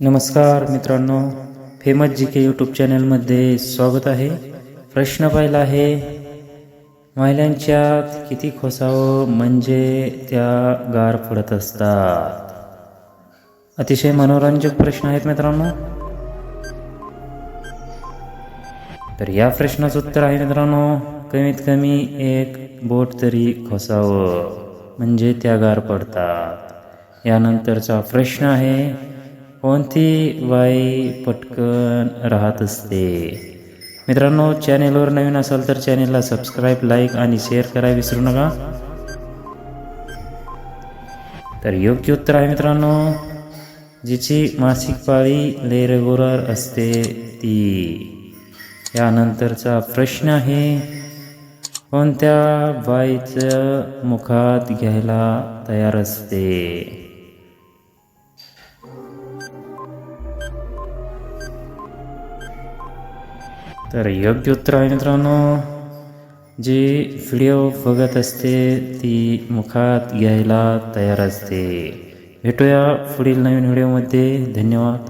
नमस्कार मित्रांनो फेमस जी के यूट्यूब चॅनलमध्ये स्वागत आहे. प्रश्न पाहिला आहे महिलांच्यात किती खोसावं म्हणजे त्या गार पडत असतात? अतिशय मनोरंजक प्रश्न आहेत मित्रांनो. तर या प्रश्नाचं उत्तर आहे मित्रांनो कमीत कमी एक बोट तरी खोसावं म्हणजे त्या गार पडतात. यानंतरचा प्रश्न आहे कोणती बाई पटकन राहत असते? मित्रांनो चॅनेलवर नवीन असाल तर चॅनेलला सबस्क्राईब लाईक आणि शेअर करायला विसरू नका. तर योग्य उत्तर आहे मित्रांनो जिची मासिक पाळी लय रेग्युलर असते ती. यानंतरचा प्रश्न आहे कोणत्या बाईचं मुखात घ्यायला तयार असते? तर योग्य उत्तर आहे मित्रांनो. जी व्हिडिओ बघत असते ती मुखात घ्यायला तयार असते. भेटूया पुढील नवीन व्हिडिओमध्ये धन्यवाद.